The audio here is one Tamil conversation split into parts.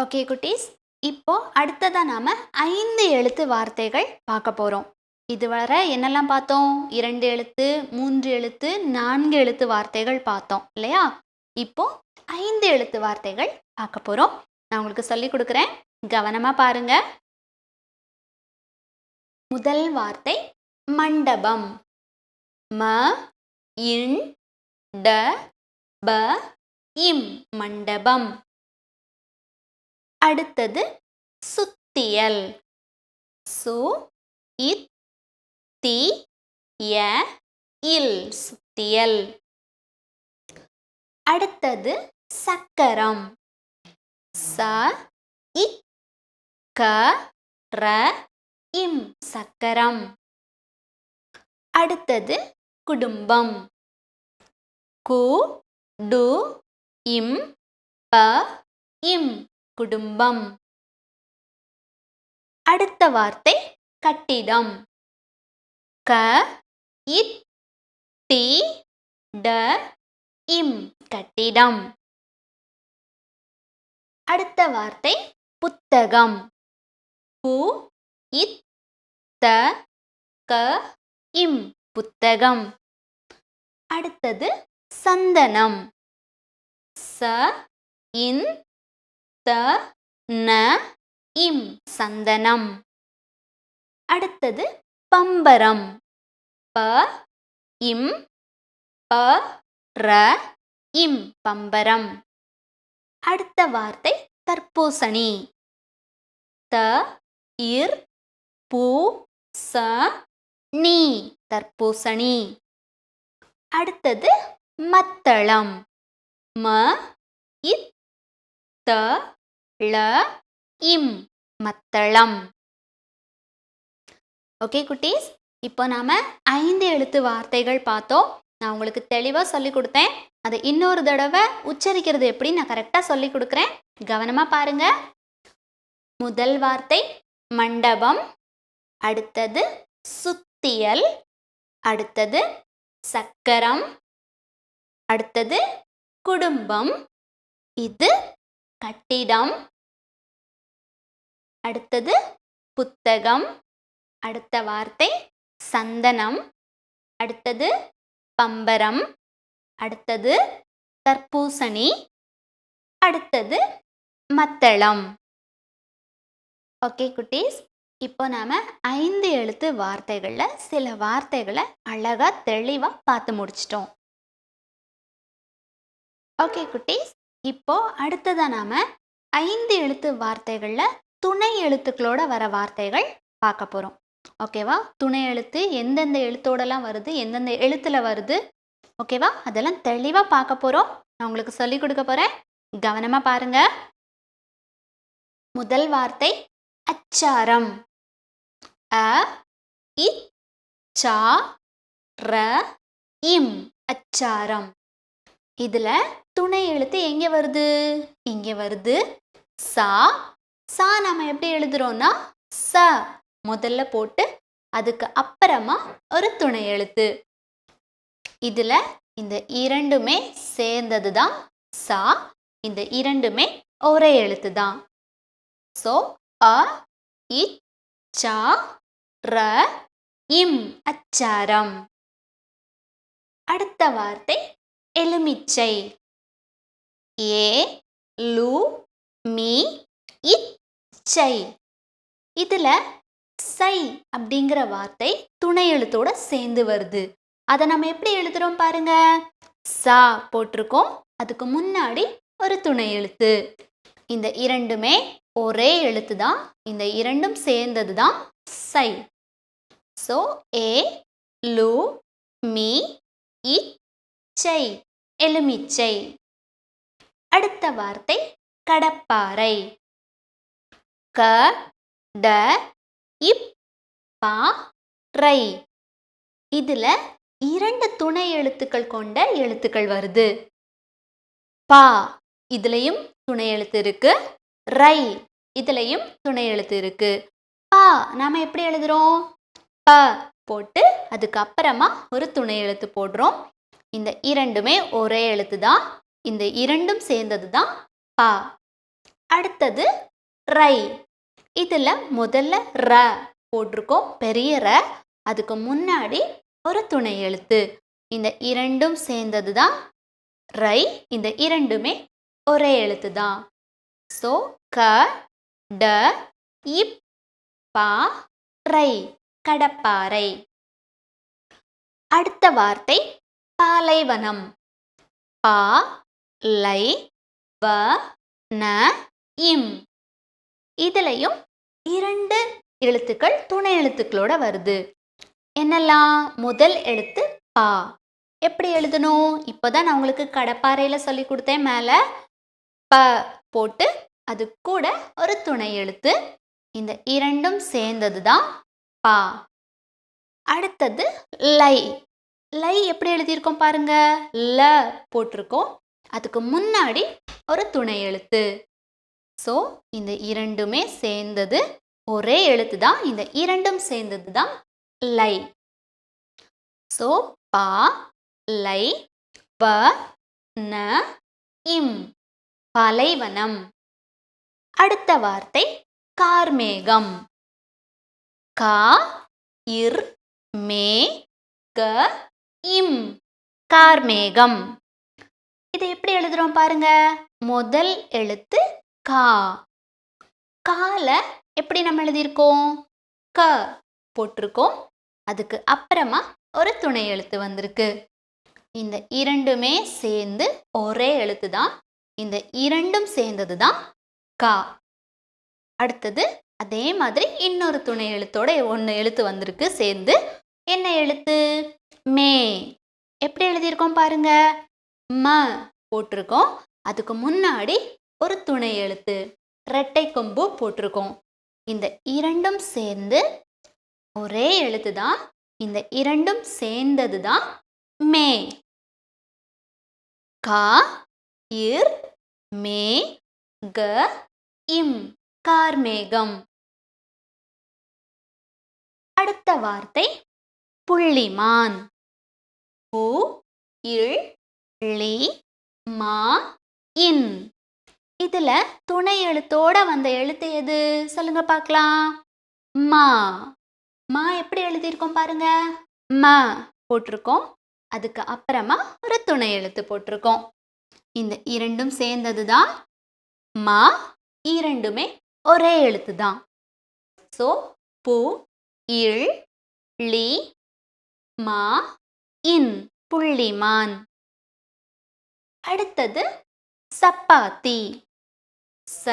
ஓகே குட்டீஸ். இப்போ அடுத்ததாக நாம் ஐந்து எழுத்து வார்த்தைகள் பார்க்க போகிறோம் இதுவரை என்னெல்லாம் பார்த்தோம்? இரண்டு எழுத்து மூன்று எழுத்து நான்கு எழுத்து வார்த்தைகள் பார்த்தோம் இல்லையா? இப்போ ஐந்து எழுத்து வார்த்தைகள் பார்க்க போகிறோம் நான் உங்களுக்கு சொல்லி கொடுக்குறேன். கவனமாக பாருங்க. முதல் வார்த்தை மண்டபம். ம இன் ட ப இம் மண்டபம். அடுத்தது சுத்தியல். சு இத் தி ய இல் சுத்தியல். அடுத்தது சக்கரம். ச இ க ர இம் சக்கரம். அடுத்தது குடும்பம். கு டு இம் ப இம் குடும்பம். அடுத்த வார்த்தை கட்டிடம். க இத் டி ட இம் கட்டிடம். அடுத்த வார்த்தை புத்தகம். பு இத் த க இம் புத்தகம். அடுத்தது சந்தனம். ச இன் த ந இம் சந்தனம். அடுத்தது பம்பரம். ப இம் ப ர இம் பம்பரம். அடுத்த வார்த்தை தர்பூசணி. த இர் பூ ச நீ தர்பூசணி. அடுத்தது மத்தளம். ம இத் த ள இம் மத்தளம். ஓகே குட்டீஸ்? இப்போ நாம ஐந்து எழுத்து வார்த்தைகள் பார்த்தோம். நான் உங்களுக்கு தெளிவாக சொல்லி கொடுத்தேன். அதை இன்னொரு தடவை உச்சரிக்கிறது எப்படி நான் கரெக்டாக சொல்லி கொடுக்குறேன். கவனமாக பாருங்க. முதல் வார்த்தை மண்டபம். அடுத்தது சுத்தியல். அடுத்தது சக்கரம். அடுத்தது குடும்பம். இது கட்டிடம். அடுத்தது புத்தகம். அடுத்த வார்த்தை சந்தனம். அடுத்தது பம்பரம். அடுத்தது தர்பூசணி. அடுத்தது மத்தளம். ஓகே குட்டீஸ் இப்போ நாம் ஐந்து எழுத்து வார்த்தைகளில் சில வார்த்தைகளை அழகாக தெளிவாக பார்த்து முடிச்சிட்டோம். ஓகே குட்டீஸ் இப்போ அடுத்ததாக நாம ஐந்து எழுத்து வார்த்தைகளில் துணை எழுத்துக்களோட வர வார்த்தைகள் பார்க்க போகிறோம் ஓகேவா துணை எழுத்து எந்தெந்த எழுத்தோடலாம் வருது எந்தெந்த எழுத்துல வருது? ஓகேவா அதெல்லாம் தெளிவாக பார்க்க போகிறோம் நான் உங்களுக்கு சொல்லி கொடுக்க போகிறேன் கவனமாக பாருங்க. முதல் வார்த்தை அச்சாரம். அ இ சா ர இம் அச்சாரம். இதுல துணை எழுத்து எங்க வருது? இங்க வருது சா. சா நாம எப்படி எழுதுறோம்னா ச. முதல்ல போட்டு அதுக்கு அப்புறமா ஒரு துணை எழுத்து. இதுல இந்த இரண்டுமே சேர்ந்தது தான் சா. இந்த இரண்டுமே ஒரே எழுத்து தான் ஸோ அ இ சா ர இம் அச்சாரம். அடுத்த வார்த்தை எலுமிச்சை. ஏ லு மீ இச்சை இதில் சை அப்படிங்கிற வார்த்தை துணை எழுத்தோட சேர்ந்து வருது. அதை நம்ம எப்படி எழுதுறோம் பாருங்க? சா போட்டிருக்கோம். அதுக்கு முன்னாடி ஒரு துணை எழுத்து. இந்த இரண்டுமே ஒரே எழுத்து தான் இந்த இரண்டும் சேர்ந்தது தான் சை. ஸோ ஏ லு மீ இச்சை எலுமிச்சை. அடுத்த வார்த்தை கடப்பாறை. க ட இப் பா ரை இதுல இரண்டு துணை எழுத்துக்கள் கொண்ட எழுத்துக்கள் வருது. பா இதுலயும் துணை எழுத்து இருக்கு. ரை இதுலயும் துணை எழுத்து இருக்கு. பா நாம எப்படி எழுதுறோம்? ப போட்டு அதுக்கப்புறமா ஒரு துணை எழுத்து போடுறோம். இந்த இரண்டுமே ஒரே எழுத்து தான் இந்த இரண்டும் சேர்ந்தது தான் பா. அடுத்தது ரை. இதில் முதல்ல ர போட்டிருக்கோம் பெரிய ர. அதுக்கு முன்னாடி ஒரு துணை எழுத்து. இந்த இரண்டும் சேர்ந்தது தான் ரை. இந்த இரண்டுமே ஒரே எழுத்து தான் ஸோ க ட இப் பா ரை. கடப்பாறை. அடுத்த வார்த்தை பாலைவனம். பா லை வ ந இம். இதுலயும் இரண்டு எழுத்துக்கள் துணை எழுத்துக்களோட வருது. என்னெல்லாம்? முதல் எழுத்து பா. எப்படி எழுதணும்? இப்போதான் நான் உங்களுக்கு கடப்பாறையில் சொல்லி கொடுத்தேன் மேலே. ப போட்டு அது கூட ஒரு துணை எழுத்து. இந்த இரண்டும் சேர்ந்தது தான் பா. அடுத்தது லை. லை எப்படி எழுதியிருக்கோம் பாருங்க? ல போட்டிருக்கோம். அதுக்கு முன்னாடி ஒரு துணை எழுத்து. ஸோ இந்த இரண்டுமே சேர்ந்தது ஒரே எழுத்து தான். இந்த இரண்டும் சேர்ந்தது தான் லை. ஸோ பா லை ப ந இம் பலைவனம். அடுத்த வார்த்தை கார்மேகம். கா இர் மே க இம் கார்மேகம். இதை எப்படி எழுதுறோம் பாருங்க? முதல் எழுத்து கா. கால எப்படி நம்ம எழுதியிருக்கோம்? க போட்டிருக்கோம். அதுக்கு அப்புறமா ஒரு துணை எழுத்து வந்திருக்கு. இந்த இரண்டுமே சேர்ந்து ஒரே எழுத்து தான். இந்த இரண்டும் சேர்ந்தது தான் கா. அடுத்தது அதே மாதிரி இன்னொரு துணை எழுத்தோட ஒன்று எழுத்து வந்திருக்கு. சேர்ந்து என்ன எழுத்து? மே. எப்படி எழுதியிருக்கோம் பாருங்க? ம போட்டிருக்கோம். அதுக்கு முன்னாடி ஒரு துணை எழுத்து ரெட்டை கொம்பு போட்டிருக்கோம். இந்த இரண்டும் சேர்ந்து ஒரே எழுத்து தான் இந்த இரண்டும் சேர்ந்தது தான் மே. கா இர் மே க இம் கார்மேகம். அடுத்த வார்த்தை புள்ளிமான். உ இல் ளி மா இன். இதுல துணை எழுத்தோட வந்த எழுத்து எது? சொல்லுங்க பார்க்கலாம். மா. மா எப்படி எழுதியிருக்கோம் பாருங்க? ம போட்டிருக்கோம். அதுக்கு அப்புறமா ஒரு துணை எழுத்து போட்டிருக்கோம். இந்த இரண்டும் சேர்ந்தது தான் மா இரண்டுமே ஒரே எழுத்து தான் ஸோ பு இல் லி மா இன் புள்ளிமான். அடுத்தது சப்பாத்தி. ச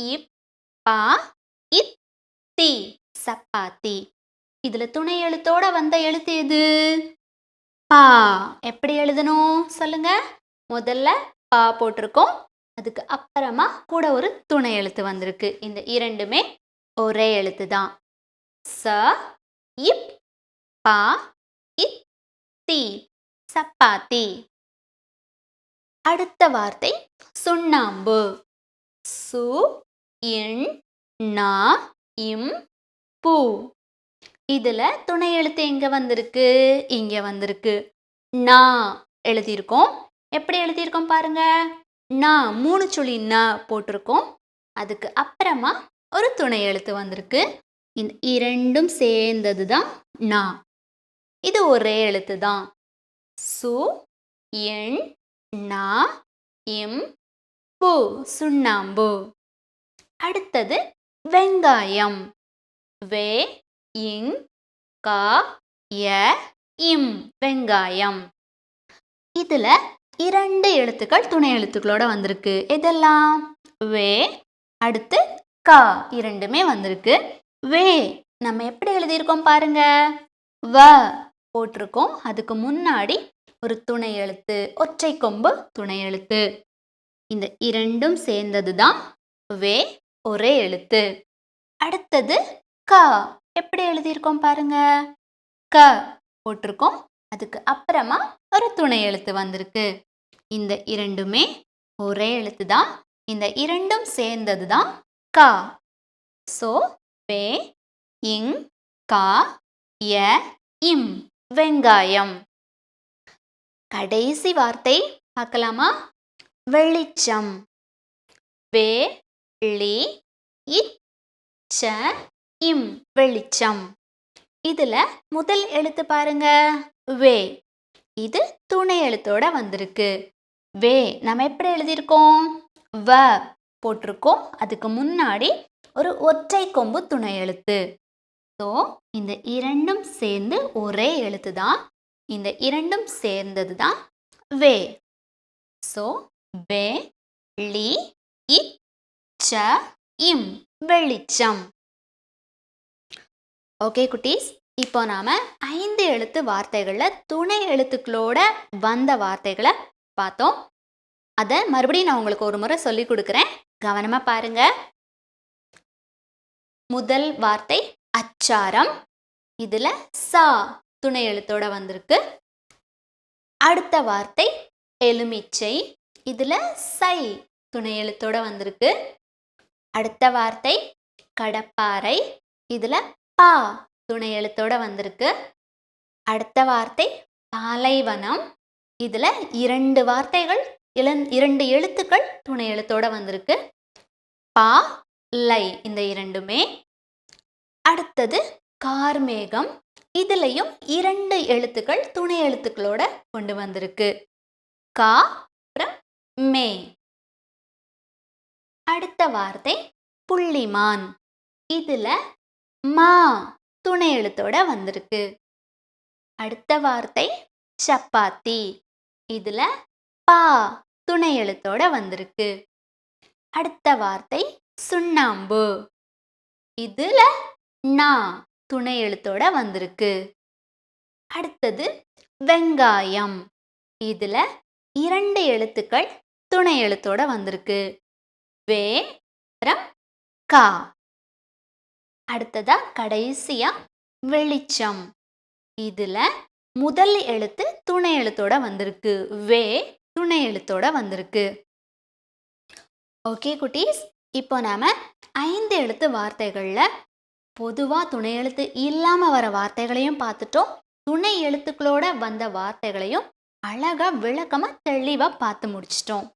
இப் பா இத் தி சப்பாத்தி. இதுல துணை எழுத்தோட வந்த எழுத்து எது? பா. எப்படி எழுதணும்? சொல்லுங்க. முதல்ல பா போட்டிருக்கோம். அதுக்கு அப்புறமா கூட ஒரு துணை எழுத்து வந்திருக்கு. இந்த இரண்டுமே ஒரே எழுத்து தான் ச இப் பா இத் தி சப்பாத்தி. அடுத்த வார்த்தை சுண்ணாம்பு. சு இன் நா இம் பூ. இதில் துணை எழுத்து எங்கே வந்திருக்கு? இங்கே வந்திருக்கு. நா எழுதியிருக்கோம். எப்படி எழுதியிருக்கோம் பாருங்க. நா மூணு சுழி நா போட்டிருக்கோம். அதுக்கு அப்புறமா ஒரு துணை எழுத்து வந்திருக்கு. இந்த இரண்டும் சேர்ந்தது தான் நா. இது ஒரே எழுத்து தான் சு எண் நா இம் பூ சுண்ணாம்பு. அடுத்தது வெங்காயம். வே இங் கா ய இம் வெங்காயம். இதுல இரண்டு எழுத்துக்கள் துணை எழுத்துக்களோட வந்திருக்கு. இதெல்லாம் வே அடுத்து கா இரண்டுமே வந்திருக்கு. வே நம்ம எப்படி எழுதியிருக்கோம் பாருங்க. வ போட்டிருக்கோம். அதுக்கு முன்னாடி ஒரு துணை எழுத்து ஒற்றை கொம்பு துணை எழுத்து. இந்த இரண்டும் சேர்ந்தது தான் வே ஒரே எழுத்து. அடுத்தது க. எப்படி எழுதியிருக்கோம் பாருங்க? க போட்டிருக்கோம். அதுக்கு அப்புறமா ஒரு துணை எழுத்து வந்திருக்கு. இந்த இரண்டுமே ஒரே எழுத்து தான் இந்த இரண்டும் சேர்ந்தது தான் க. ஸோ வே இங் கா ய இம். வெங்காயம். கடைசி வார்த்தை பார்க்கலாமா? வெளிச்சம். வே லி இச் ச இம் வெளிச்சம். இதில் முதல் எழுத்து பாருங்க. வே. இது துணை எழுத்தோட வந்திருக்கு. வே நம்ம எப்படி எழுதியிருக்கோம்? வ போட்டிருக்கோம். அதுக்கு முன்னாடி ஒரு ஒற்றை கொம்பு துணை எழுத்து. ஸோ இந்த இரண்டும் சேர்ந்து ஒரே எழுத்து தான் இந்த இரண்டும் சேர்ந்தது தான் வே. ஸோ வே லி இ ச இம் வெளிச்சம். ஓகே குட்டீஸ். இப்போ நாம ஐந்து எழுத்து வார்த்தைகளில் துணை எழுத்துக்களோட வந்த வார்த்தைகளை பார்த்தோம். அதை மறுபடியும் நான் உங்களுக்கு ஒரு முறை சொல்லி கொடுக்குறேன். கவனமாக பாருங்க. முதல் வார்த்தை அச்சாரம் இதில் சா துணை எழுத்தோட வந்திருக்கு. அடுத்த வார்த்தை எலுமிச்சை இதில் சை துணை எழுத்தோட வந்திருக்கு. அடுத்த வார்த்தை கடப்பாறை இதில் பா துணை எழுத்தோட வந்திருக்கு. அடுத்த வார்த்தை பாலைவனம் இதில் இரண்டு வார்த்தைகள் இளந் இரண்டு எழுத்துக்கள் துணை எழுத்தோட வந்திருக்கு. பா லை இந்த இரண்டுமே. அடுத்தது கார்மேகம். இதுலயும் இரண்டு எழுத்துக்கள் துணை எழுத்துக்களோட கொண்டு வந்திருக்கு. கா அப்புறம் மே. அடுத்த வார்த்தை புள்ளிமான். இதுல மா துணை எழுத்தோட வந்திருக்கு. அடுத்த வார்த்தை சப்பாத்தி. இதுல பா துணை எழுத்தோட வந்திருக்கு. அடுத்த வார்த்தை சுண்ணாம்பு. இதுல நா துணை எழுத்தோட வந்திருக்கு. அடுத்தது வெங்காயம். இதுல இரண்டு எழுத்துக்கள் துணை எழுத்தோட வந்திருக்கு. வே ரம் கா. அடுத்ததா கடைசியா வெளிச்சம். இதுல முதல் எழுத்து துணை எழுத்தோட வந்திருக்கு. வே துணை எழுத்தோட வந்திருக்கு. ஓகே குட்டீஸ் இப்போ நாம ஐந்து எழுத்து வார்த்தைகளில் பொதுவாக துணை எழுத்து இல்லாமல் வர வார்த்தைகளையும் பார்த்துட்டோம். துணை எழுத்துக்களோட வந்த வார்த்தைகளையும் அழகாக விளக்கமாக தெளிவாக பார்த்து முடிச்சிட்டோம்.